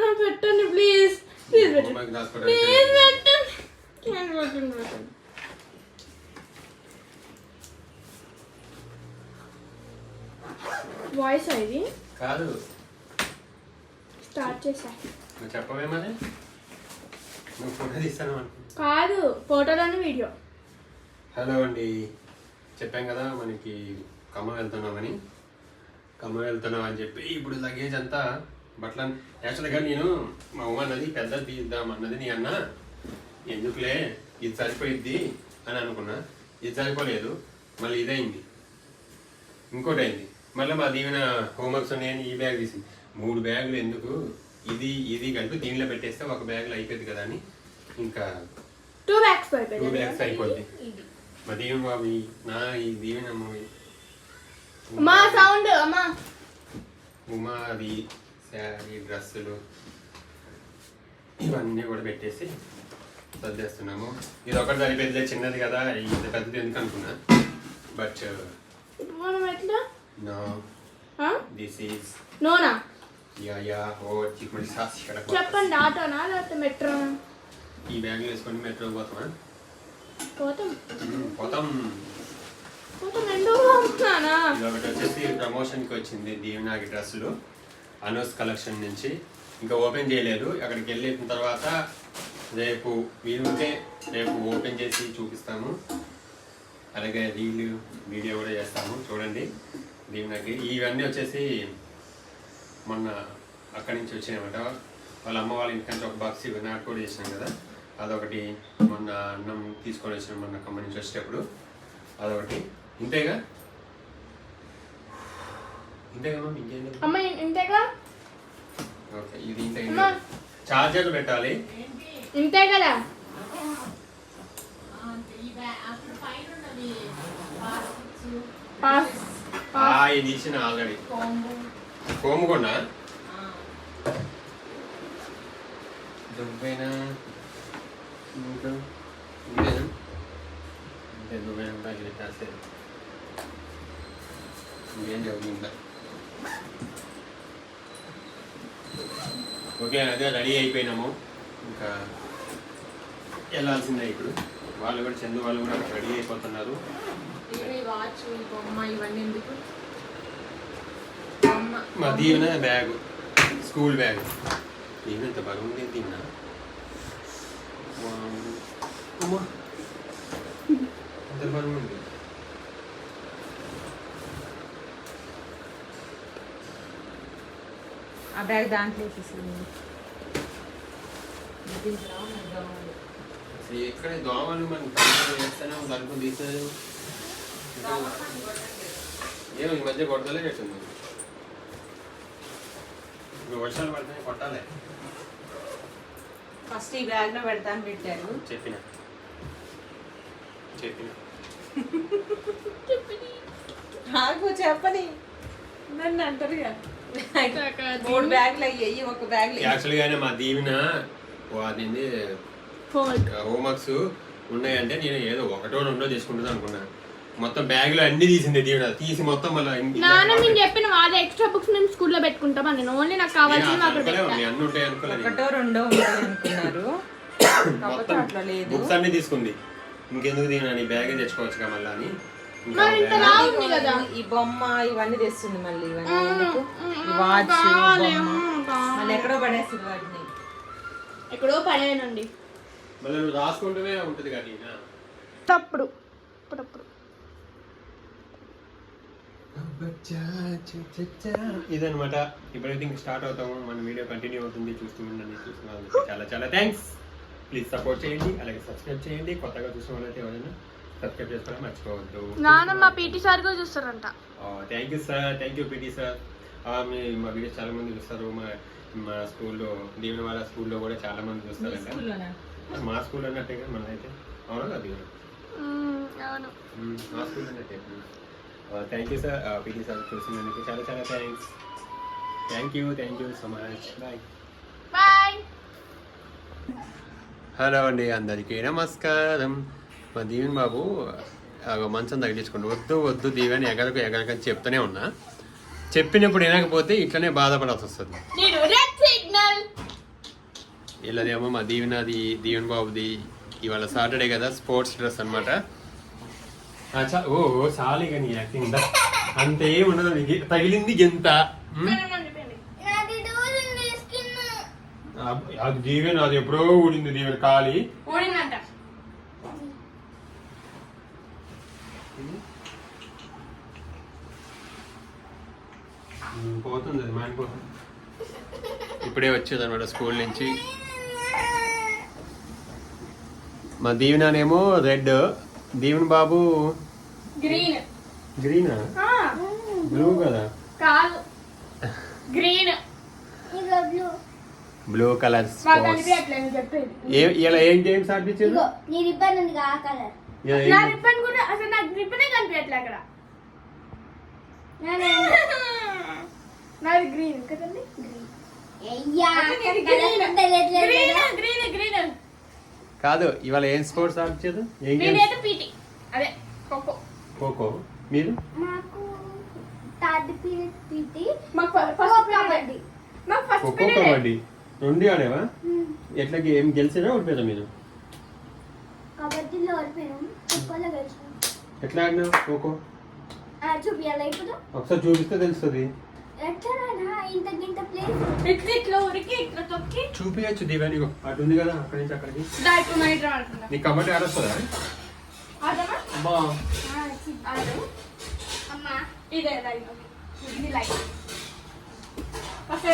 నా పెట్టండి please please పెట్టండి. ప్లీజ్ పెట్టండి పెట్టండి వాయిస్ ఇది? కాదు. స్టార్ట్ చేసా. నువ్వు చెప్పవే మరి. నువ్వు ఫోటో తీస్తాను కాదు ఫోటోలోని వీడియో. హలో అండి. చెప్పాం కదా మనకి ఖమ్మం వెళ్తున్నామని. ఖమ్మం వెళ్తున్నాం అని చెప్పి ఇప్పుడు లగేజ్ అంతా బట్టల యాక్చువల్గా నేను మా ఉమ్మ అన్నది పెద్దది తీద్దాం అన్నది నీ అన్న. ఎందుకులే? ఇది సరిపోయిద్ది అని అనుకున్నా. ఇది సరిపోలేదు. మళ్ళీ ఇదైంది. ఇంకోటి అయింది మళ్ళీ మా దీవెన హోంవర్క్స్ ఉన్నాయని ఈ బ్యాగ్ తీసి మూడు బ్యాగులు ఎందుకు? ఇది ఇది కలిపి దీనిలో పెట్టేస్తే ఒక బ్యాగ్లో అయిపోయింది కదా అని ఇంకా టూ బ్యాగ్స్ అయిపోద్ది మా దీవెన బాబు నా ఈ దీవెన మూవీ అమ్మా సౌండ్ అమ్మా. ఉమా అది శారీ డ్రెస్సులు ఇవన్నీ కూడా పెట్టేసి సర్దేస్తున్నాము. ఇది ఒకటి సరిపోయింది చిన్నది కదా ఇది పెద్దది ఎందుకు అనుకున్నా బట్ ఎట్లా? నో? దిస్ ఈజ్ నోనా? యా యా ఓ చిక్కుడు సాస్ ఇక్కడ చెప్పండి ఆటోనా లేకపోతే మెట్రోనా ఈ బ్యాగులు వేసుకొని మెట్రో పోతామా? పోతాం. పోతాం. ఒకటి వచ్చేసి ప్రమోషన్కి వచ్చింది దీవెనాకి డ్రెస్సులు. అనూస్ కలెక్షన్ నుంచి. ఇంకా ఓపెన్ చేయలేదు. అక్కడికి వెళ్ళిన తర్వాత రేపు వీలుంటే రేపు ఓపెన్ చేసి చూపిస్తాము. అలాగే రీల్ వీడియో కూడా చేస్తాము. చూడండి దీవెనకి ఇవన్నీ వచ్చేసి మొన్న అక్కడి నుంచి వచ్చినాయన్నమాట. వాళ్ళ అమ్మ వాళ్ళ ఇంటి నుంచి ఒక బాక్స్ నాకు కూడా చేసినాం కదా. అదొకటి మొన్న అన్నం తీసుకొని వచ్చినాం మొన్న కంపెనీ నుంచి వచ్చేటప్పుడు. అదొకటి. ఇంతేగా? ఇంతేగా ఇంకేం అమ్మ ఇంతేగా? ఓకే ఇది ఇంత అమ్మా. చార్జర్లు పెట్టాలి. ఇంతే కదా పాస్. ఆ ఇది ఇచ్చిన ఆల్రెడీ. కోముకొండ దువ్వైనా ఇంకా? ఇది పెట్టేసేది. ఇంకేం చదువు ఇంకా ఓకే అదే రెడీ అయిపోయినాము ఇంకా వెళ్ళాల్సిందే ఇప్పుడు వాళ్ళు కూడా చందు వాళ్ళు కూడా రెడీ అయిపోతున్నారు ఇవి వాచ్ బొమ్మ ఇవన్నీ ఎందుకు బొమ్మ మా Deevena bag school bag Deevena ఎంత తిన్నా అమ్మా ఎంత బరువు ఉంది ఆ బ్యాగ్ దాంట్లో తీసుకుంది దీంట్లో ఉన్నాయి దోమలు. అసలు ఎక్కడ దోమలు మన కళ్ళు వేస్తేనే తలుపు తీసేది ఏమో ఈ మధ్య కొడతలే పెట్టింది ఇప్పుడు వర్షాలు పడితే కొట్టాలి ఫస్ట్ ఈ బ్యాగ్లో పెడతాను పెట్టారు చెప్పిన చెప్పిన నాకు చెప్పని నన్ను అంటారు మూడు బ్యాగులు అయ్యాయి ఒక బ్యాగ్ యాక్చువల్గానే మా దీవెన ఫోన్. హోంవర్క్స్ ఉన్నాయంటే నేను ఏదో ఒకటో రెండో తీసుకుంటుంది అనుకున్నా. మొత్తం బ్యాగ్లో అన్ని తీసింది దీవెన తీసి మొత్తం మళ్ళీ నాన్న మేము చెప్పిన వాళ్ళ ఎక్స్ట్రా బుక్స్ మేము స్కూల్లో పెట్టుకుంటాం అని ఓన్లీ నాకు కావాల్సింది అన్ని ఉంటాయి అనుకోలేదు ఒకటో రెండో అనుకున్నారు. మొత్తం అట్లా లేదు. బుక్స్ అన్ని తీసుకుంది. ఇంకెందుకు దీని బ్యాగ్ తెచ్చుకోవచ్చు మళ్ళీ అని. ఈ బొమ్మ ఇవన్నీ తెస్తుంది మళ్ళీ ఇవన్నీ వాచ్. మళ్ళీ ఎక్కడో పడేస్తుంది వాటిని. ఎక్కడో పడేయనండి. మళ్ళీ నువ్వు రాసుకుంటూనే ఉంటుంది కదా ఈయన. తప్పుడు అప్పుడప్పుడు ఇదనమాట ఇప్పుడైతే ఇంక స్టార్ట్ అవుతాము. మన వీడియో కంటిన్యూ అవుతుంది. చూస్తూ ఉండండి చూస్తున్నందుకు చాలా చాలా థ్యాంక్స్ ప్లీజ్ సపోర్ట్ చేయండి అలాగే సబ్స్క్రైబ్ చేయండి. కొత్తగా చూసిన వాళ్ళైతే ఎవరైనా సబ్స్క్రైబ్ చేసుకోవడం మర్చిపోవద్దు. నాన్న మా పీటీ సార్ కూడా చూస్తారంట. Thank you sir thank you PT sir మీ మా వీడియోస్ చాలా మంది చూస్తారు. మా మా స్కూల్లో దీవెన వాళ్ళ స్కూల్లో కూడా చాలా మంది చూస్తారంట. స్కూల్లోనా? మా స్కూల్ అన్నట్టే కదా మనదైతే. అవునా కదా దీవెన అవును. మా స్కూల్ అన్నట్టే. Thank you sir PT sir చూసినందుకు చాలా చాలా thanks thank you thank you so much bye bye hello అండి. అందరికీ నమస్కారం. మా దీవెన్ బాబు ఆ మంచం తగిలించుకోండి. వద్దు వద్దు దీవెన్ ఎగరకు ఎగరకని చెప్తూనే ఉన్నా. చెప్పినప్పుడు వినకపోతే ఇట్లనే బాధపడాల్సి వస్తుంది. నేను రెడ్ సిగ్నల్ వీళ్ళదేమో మా దీవెనది దీవెన్ బాబుది ఇవాళ సాటర్డే కదా స్పోర్ట్స్ డ్రెస్ అనమాట ఓ చాలు కానీ యాక్టింగ్. అంత ఉండదు తగిలింది ఎంత ఉమ్? నాది దూరింది స్కిన్. ఆ- అది దీవెన అది ఎప్పుడో ఊడింది దీవెన కాలి ఓడిందంట ఉమ్, పోతుంది అది మానిపోతుంది ఇప్పుడే వచ్చేది అనమాట స్కూల్ నుంచి. మా దీవెననేమో రెడ్ దీవెన్ బాబు గ్రీన్. గ్రీనా? బ్లూ కదా? కాదు. గ్రీన్. బ్లూ. బ్లూ కలర్ ఇలా ఏం గేమ్స్ ఆడిపించారు? ఇగో నీ రిబ్బన్ ఉంది ఆ కలర్. ఇలా ఏం నా game? రిబ్బన్ కూడా అసలు నాకు రిబ్బనే కనిపించట్లే అక్కడ. నాది గ్రీన్. కదండి గ్రీన్. కదా. గ్రీన్ గ్రీన్ కాదు ఇవాళ ఏం స్పోర్ట్స్ ఆడిపించారు ఏం గేమ్స్? నేనైతే పీటీ. అదే ఖోఖో. ఖోఖో. మీరు? మాకు థర్డ్ పీరియడ్ పీటీ మాకు ఫస్ట్ కబడ్డీ పీరియడ్ మాకు ఫస్ట్ ఖోఖో పీరియడ్. కబడ్డీ. రెండు ఆడేవా? ఎట్లా ఏం గెలిచినా ఓడిపోయారా మీరు? కబడ్డీలో ఓడిపోయాం ఖోఖోలో గెలిచాం ఎట్లా ఆడినావు ఖోఖో? చూపియాలా ఇప్పుడు? ఒకసారి చూపిస్తే తెలుస్తుంది. ఎట్లా ఇంత గింత ప్లేస్ ఉరికి ఇట్లా తొక్కి? చూపించచ్చు దివాని అటు ఉంది కదా అక్కడి నుంచి అక్కడికి. నైట్ నీ కబడ్డీ ఆడొస్తుందా? ఆడమా? అబ్బా ఆడు. అమ్మా. ఇదే లైన్ ఇది లైన్ ఫస్ట్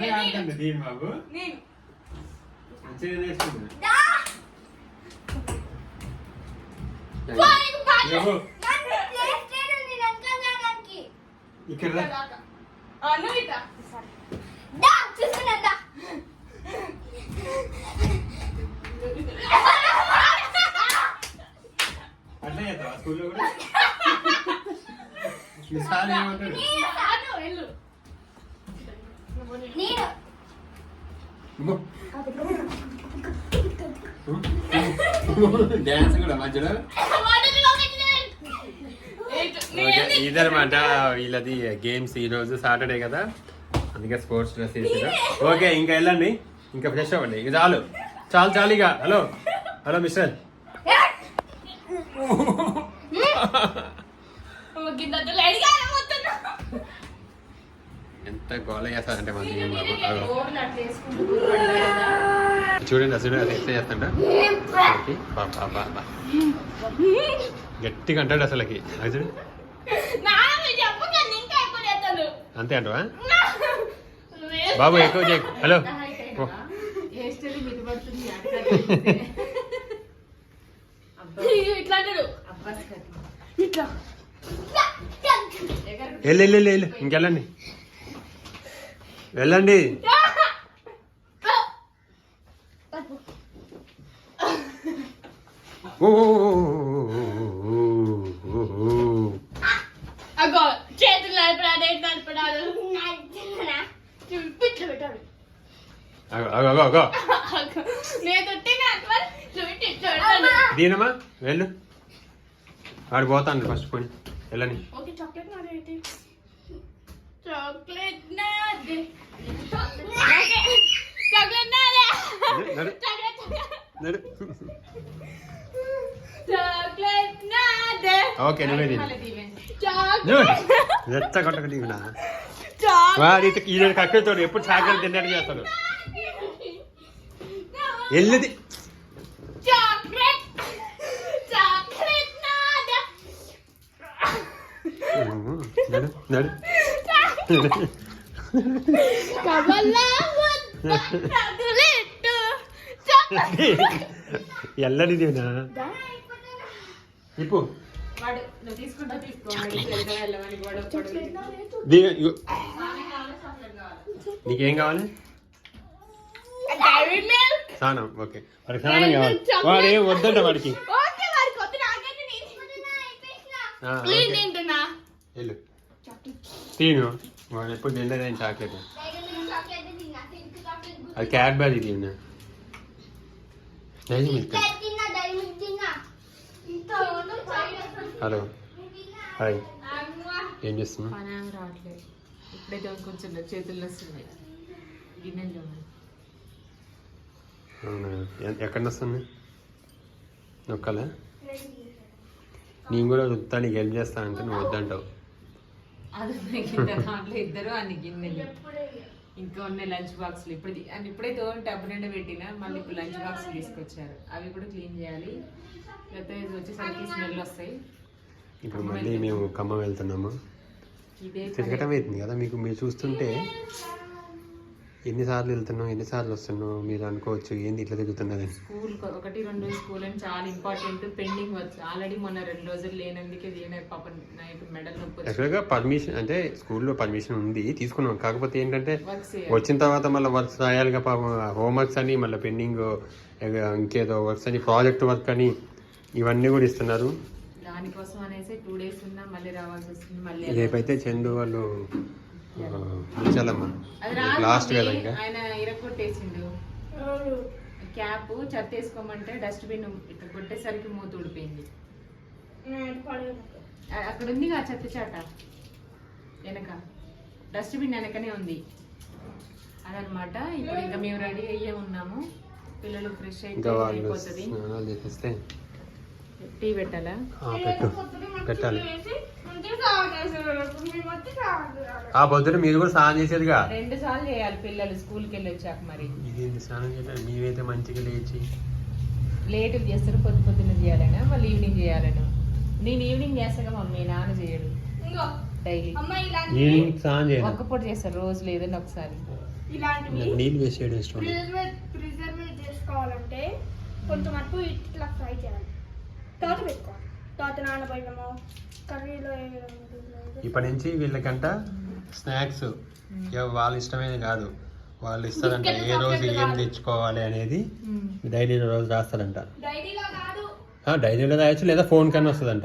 బాగానే ఆడుతుంది దీని బాబు. నేను. మంచిగా నేర్చుకుంటుంది ఇక్కడ. నువ్వు ఇట్లా చూసుకున్నా అట్లా చేస్తావా? స్కూల్లో కూడా? ఏమంటాడు? నేను. డ్యాన్స్ కూడా మధ్యలో. ఓకే ఇదనమాట వీళ్ళది గేమ్స్ ఈ రోజు సాటర్డే కదా. అందుకే స్పోర్ట్స్ డ్రెస్ వేసారు ఓకే ఇంకా వెళ్ళండి. ఇంకా ఫ్రెష్ అవ్వండి. ఇది చాలు. చాలు చాలు ఇక. హలో. హలో మిస్టర్ ఎంత గోల చేస్తారంటే మన బాబు. చూడండి అసలు అది ఎట్లా చేస్తాడ? గట్టిగా అంటాడు అసలుకి. అంతే అంటవా? బాబు ఎక్కువ చేయ. హలో. వెళ్ళు వెళ్ళు, వెళ్ళు ఇంకెళ్ళండి. వెళ్ళండి అగో చేతులు నడపడాడు నడపడాడు పిట్లు పెట్టాడు దీనమ్మా వెళ్ళు వాడు పోతాను ఫస్ట్ పోయి వెళ్ళని ఓకే చాక్లెట్ నాది ఏంటి చాక్లెట్ నాది చాక్లెట్ నాదే నడు. చాక్లెట్ నడు. చాక్లెట్ నాదే ఓకే నువ్వే తిను చాక్లెట్ ఎత్త కొట్టక దీవునా చాక్లెట్ వాడు ఇటు ఈ కక్కతోడు ఎప్పుడు చాకలి తిన్నట్టు చేస్తాడు వెళ్ళది చాక్లెట్ చాక్లెట్ నాదే నడు నడు కమలా చాక్లెట్ చాక్లెట్ ఎల్లడి దీవునా ఇప్పు వాడు నువ్వు తీసుకుంటా తీసుకో వెళ్ళమని గొడవ పడదు. దీ ఇగో. నీకేం కావాలి డైరీ మిల్క్ స్నానం ఓకే వాడికి స్నానం కావాలి వాడు ఏం వద్దంట వాడికి ఓకే మరి కొత్త నాకైతే నేను ఆ, నేను ఓకే. తింటున్నా వెళ్ళు తీను వాడు ఎప్పుడు తినలేదని చాక్లెట్ అది క్యాడ్బరీ తిన్నా. Dairy milk? హలో. హాయ్. ఏం రావట్లేదు. చేతుల్లో గిన్నెలు చూడండి అవునా? ఎక్కడ వస్తుంది నొక్కలే? నేను కూడా చెప్తా నీకు హెల్ప్ చేస్తా అంటే నువ్వు వద్దంటావు. అది గిన్నె దాంట్లో ఇద్దరు అన్ని గిన్నెలు. ఇంకా ఉన్నాయి లంచ్ బాక్సులు. ఇప్పుడు ది- అని ఇప్పుడైతే ఓన్ టబ్ నిండా పెట్టినా మళ్ళీ ఇప్పుడు లంచ్ బాక్స్ తీసుకొచ్చారు. అవి కూడా క్లీన్ చేయాలి. లేకపోతే ఇది వచ్చేసరికి స్మెల్ వస్తాయి. ఇప్పుడు మళ్ళీ మేము ఖమ్మం వెళ్తున్నాము? ఇదే. తిరగటం అవుతుంది కదా మీకు మీరు చూస్తుంటే. ఎన్నిసార్లు వెళ్తున్నావు ఎన్నిసార్లు వస్తున్నావు మీరు అనుకోవచ్చు ఏంది ఇట్లా తిరుగుతున్నదని స్కూల్ ఒకటి రెండు స్కూల్ అని చాలా ఇంపార్టెంట్ పెండింగ్ వచ్చు ఆల్రెడీ మొన్న రెండు రోజులు లేనందుకే దీని పాప నైట్ మెడల్ నొప్పి. యాక్చువల్గా పర్మిషన్ అంటే స్కూల్లో పర్మిషన్ ఉంది తీసుకున్నాం. కాకపోతే ఏంటంటే. వచ్చిన తర్వాత మళ్ళీ వర్క్స్ రాయాలిగా పాపం. హోంవర్క్స్ అని మళ్ళీ పెండింగ్ ఇంకేదో వర్క్స్ అని ప్రాజెక్ట్ వర్క్ అని ఇవన్నీ కూడా ఇస్తున్నారు. దానికోసం అనేసి టూ డేస్ ఉన్నా మళ్ళీ రావాల్సి వస్తుంది మళ్ళీ రేపైతే చందు వాళ్ళు ఉంచాలమ్మా లాస్ట్ కదా. ఇంకా? ఆయన ఇరగొట్టేసిండు క్యాప్ చెత్త వేసుకోమంటే డస్ట్బిన్ ఇట్లా కొట్టేసరికి మూత ఊడిపోయింది. అక్కడ ఉంది ఆ చెత్త చాట? వెనక. డస్ట్బిన్ వెనకనే ఉంది. అదనమాట. ఇప్పుడు ఇంకా మేము రెడీ అయ్యే ఉన్నాము. పిల్లలు ఫ్రెష్ అయిపోతుంది. టీ పెట్టాలా? ఆ, పెట్టు. పెట్టాలి. ఆ పొద్దున మీరు కూడా స్నానం చేసేదిగా? రెండు సార్లు చేయాలి పిల్లలు స్కూల్కి వెళ్ళి వచ్చాక మరి. ఇదేంటి స్నానం చేయలేదు మీవైతే మంచిగా లేచి. లేట్ చేస్తారు పొద్దు పొద్దున్న చేయాలనా? మళ్ళీ ఈవినింగ్ చేయాలనా? నేను ఈవినింగ్ చేస్తాగా మమ్మీ నాన్న చేయడు. డైలీ. ఈవినింగ్ స్నానం చేయను ఒక్క పూట చేస్తారు రోజు లేదని ఒకసారి. నీళ్ళు వేసేయడం ఇష్టం ప్రిజర్వేట్ చేసుకోవాలంటే కొంచెం అటు ఇట్లా ఫ్రై చేయాలి. తర్వాత పెట్టుకోవాలి. తర్వాత కర్రీలో ఇప్పటి నుంచి వీళ్ళకంట స్నాక్స్ వాళ్ళ ఇష్టమైనది కాదు. వాళ్ళు ఇస్తారంట ఏ రోజు ఏం తెచ్చుకోవాలి అనేది డైరీలో రోజు రాస్తారంట. డైరీలో కాదు. ఆ, డైరీలో రాయొచ్చు లేదా ఫోన్ కన్నా వస్తుందంట.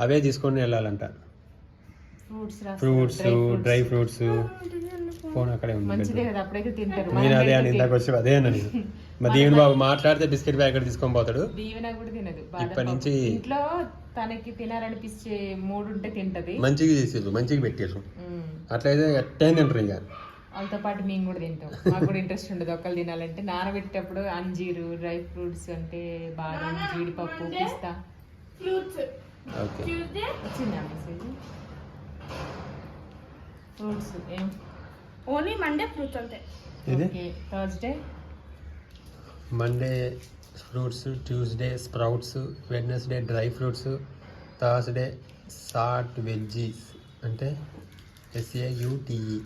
అవే తీసుకొని వెళ్ళాలంట. Fruits fruits dry fruits. Phone అక్కడే ఉంది మంచిదే కదా అప్పుడైతే తింటారు. నేను అదే అని ఇందాక వచ్చి అదే అన్నది మరి దీవెన బాబు మాట్లాడితే బిస్కెట్ ప్యాకెట్ తీసుకొని పోతాడు. దీవెన కూడా తినదు. ఇప్పటి. నుంచి- ఇంట్లో తనకి తినాలనిపించే మూడు ఉంటే తింటది. మంచిగా చేసేది మంచిగా పెట్టారు ఉమ్. అట్లయితే ఎట్టయినా తింటారు ఇక. వాళ్ళతో పాటు మేము కూడా తింటాం. మాకు కూడా ఇంట్రెస్ట్ ఉండదు ఒక్కరు తినాలంటే. నానబెట్టేటప్పుడు అంజీరు డ్రై ఫ్రూట్స్ అంటే బాదం జీడిపప్పు పిస్తా. ఫ్రూట్స్. ఓకే. వచ్చిందా మెసేజ్. ఫ్రూట్స్ ఏం? ఓన్లీ మండే ఫ్రూట్స్ అంతే. ఇది? Thursday. Monday fruits Tuesday sprouts Wednesday dry fruits Thursday sat veggies అంటే S A U T E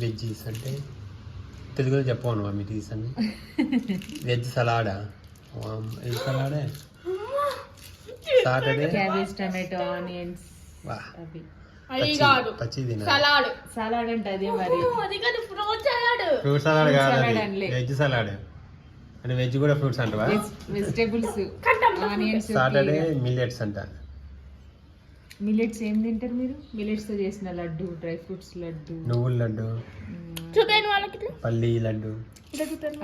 veggies అంటే తెలుగులో చెప్పను మమ్మీ టీస్ అని వెజ్ సలాడా? వెజ్ సలాడే? సాటర్డే? క్యాబేజ్ టమాటో ఆనియన్స్ అది కాదు. పచ్చి తినాలి సలాడ్. సలాడ్ అంటే అదే మరి. అది కాదు fruit salad. Fruit salad Fruit కాదు. Veg salad. అంటే వెజ్ కూడా ఫ్రూట్స్ అంటవా? వెజిటేబుల్స్ ఆనియన్స్ సాటర్డే మిల్లెట్స్ అంట. మిల్లెట్స్ ఏం తింటారు మీరు? మిల్లెట్స్తో చేసిన లడ్డు డ్రై ఫ్రూట్స్ లడ్డు. నువ్వుల లడ్డు. చూపాను వాళ్ళకి. పల్లి లడ్డు.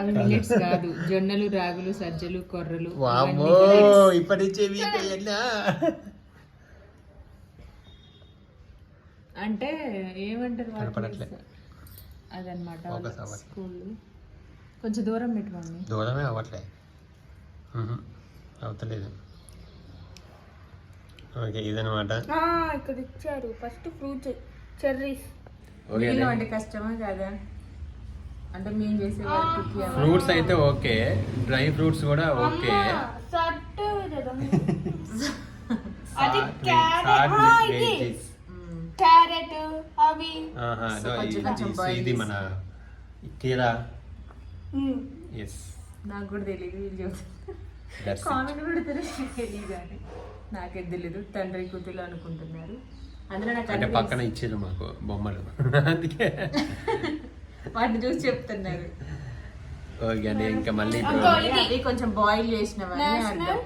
అవి మిల్లెట్స్ కాదు. జొన్నలు రాగులు సజ్జలు కొర్రలు వామ్మో. ఇప్పటి నుంచే వీక్ అయ్యా అంటే ఏమంటారు. అదనమాట. స్కూల్. కొంచెం దూరం పెట్టుకోండి. దూరమే అవ్వట్లే. అవతలేదు ఓకే ఇదనమాట ఇక్కడ ఇచ్చారు. First fruits cherries. నీళ్ళు అంటే కష్టమా కాదా? అంటే మేము చేసే ఫ్రూట్స్ అయితే ఓకే. డ్రై ఫ్రూట్స్ కూడా ఓకే. అది క్యారెట్ అవి. ఇది-. మన కీరా. ఎస్ నాకు కూడా తెలియదు వీళ్ళు కామెంట్ పెడతారు తెలియదు కానీ నాకేం తెలియదు తండ్రి కూతురు అనుకుంటున్నారు. అందులో నాకు అంటే పక్కన ఇచ్చేది మాకు బొమ్మలు. అందుకే. వాటిని చూసి చెప్తున్నారు. ఓకే అండి ఇంకా మళ్ళీ. అవి కొంచెం బాయిల్ చేసినవని National? అర్థం.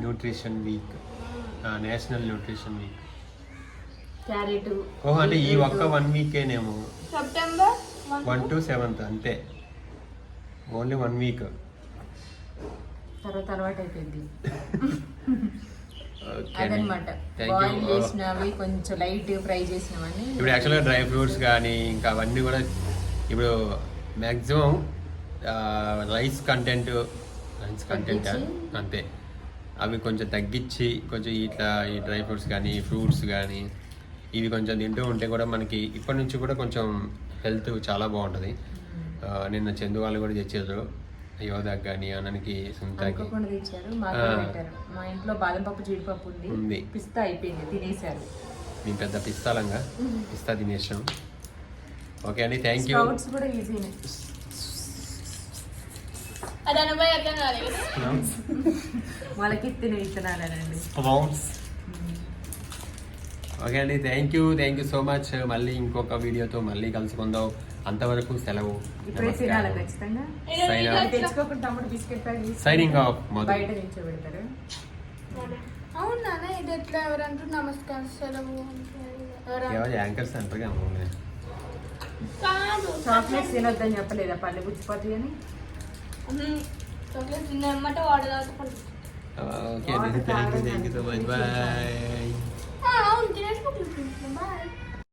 Nutrition week national nutrition week carrot. ఓహో అంటే ఈ ఒక్క వన్ వీకేనేమో సెప్టెంబర్ వన్ టు సెవెంత్ అంతే. ఓన్లీ వన్ వీక్ తర్వాత అలవాటు అయిపోయింది. అదనమాట బాయిల్ చేసినవి కొంచెం లైట్ ఫ్రై చేసినవని ఇప్పుడు యాక్చువల్గా డ్రై ఫ్రూట్స్ కానీ ఇంకా అవన్నీ కూడా ఇప్పుడు maximum rice content rice content? అంతే. అవి కొంచెం తగ్గించి కొంచెం ఇట్లా ఈ డ్రై ఫ్రూట్స్ కానీ ఫ్రూట్స్ కానీ ఇవి కొంచెం తింటూ ఉంటే కూడా మనకి ఇప్పటి నుంచి కూడా కొంచెం హెల్త్ చాలా బాగుంటుంది. నిన్న చందు వాళ్ళు కూడా తెచ్చారు. యోధాకి కానీ అన్నకి సుంతాకి మా ఇంట్లో బాదం పప్పు జీడిపప్పు ఉంది. ఉంది. పిస్తా అయిపోయింది. తినేశారు. మేము పెద్ద పిస్తాలంగా పిస్తా తినేసాం. ఓకే అండి థ్యాంక్ యూ కూడా ఈజీనే అది అనుభవం అర్థం కాలేదు వాళ్ళకి తిన విత్తనాలనండి ఓకే అండి thank you thank you so much మళ్ళీ ఇంకొక వీడియోతో మళ్ళీ కలుసుకుందాం. అంతవరకు సెలవు. ఎవరంటారు? ఎవరు యాంకర్స్ అంటారుగా అవును. కాదు. చాక్లెట్స్ తినొద్దని చెప్పలేదా? పళ్ళు గుచ్చిపోతాయి అని. చాక్లెట్ తిన్న ఎమ్మటే వాడు okay thank you thank you so much bye అవును తినేసి బాయ్